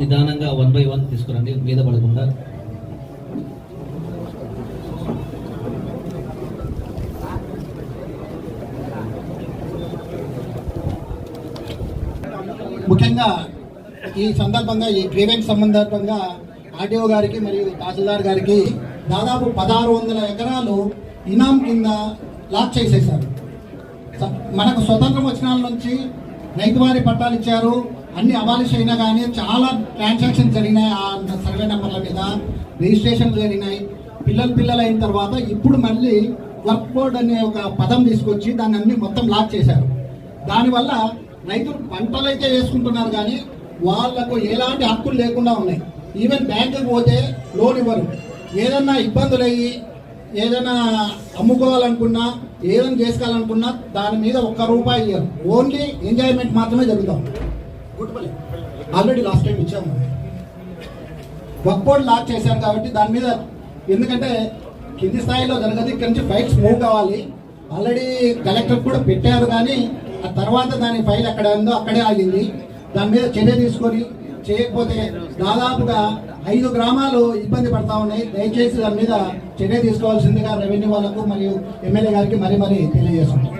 నిదానంగా one by one తీసుకురండి మీద పడకుండా. ముఖ్యంగా ఈ సందర్భంగా ఈ గ్రీవెన్స్ సందర్భంగా ఆర్టీఓ గారికి మరియు తహసీల్దార్ గారికి దాదాపు పదహారు వందల ఎకరాలు ఇనాం కింద లాక్ చేసేశారు. మనకు స్వతంత్రం వచ్చిన నుంచి రైతువారి పట్టాలు ఇచ్చారు. అన్ని అబాలిష్ అయినా కానీ చాలా ట్రాన్సాక్షన్ జరిగినాయి. ఆ సర్వే నెంబర్ల మీద రిజిస్ట్రేషన్ జరిగినాయి. పిల్లలు పిల్లలు అయిన తర్వాత ఇప్పుడు మళ్ళీ వర్క్ బోర్డ్ అనే ఒక పదం తీసుకొచ్చి దాన్ని అన్ని మొత్తం లాక్ చేశారు. దానివల్ల రైతులు పంటలు అయితే వేసుకుంటున్నారు కానీ వాళ్ళకు ఎలాంటి హక్కులు లేకుండా ఉన్నాయి. ఈవెన్ బ్యాంకుకి పోతే లోన్ ఇవ్వరు. ఏదన్నా ఇబ్బందులు అయ్యి ఏదైనా అమ్ముకోవాలనుకున్నా ఏదైనా చేసుకోవాలనుకున్నా దాని మీద ఒక్క రూపాయి ఇవ్వరు ఓన్లీ ఎంజాయ్మెంట్ మాత్రమే జరుగుతాం. గుట్టుపల్లి. ఆల్రెడీ లాస్ట్ టైం ఇచ్చాము. వర్క్ బోర్డ్ లాక్ చేశారు కాబట్టి దాని మీద ఎందుకంటే కింది స్థాయిలో జరగదు ఇక్కడ నుంచి ఫైల్స్ మూవ్ కావాలి. ఆల్రెడీ కలెక్టర్ కూడా పెట్టారు కానీ ఆ తర్వాత దాని ఫైల్ ఎక్కడ ఉందో అక్కడే ఆగింది. దాని మీద చర్య తీసుకొని చేయకపోతే దాదాపుగా ఐదు గ్రామాలు ఇబ్బంది పడతా ఉన్నాయి. దయచేసి దాని మీద చర్య తీసుకోవాల్సిందిగా రెవెన్యూ వాళ్ళకు మరియు ఎమ్మెల్యే గారికి మరీ మరీ తెలియజేస్తున్నాం.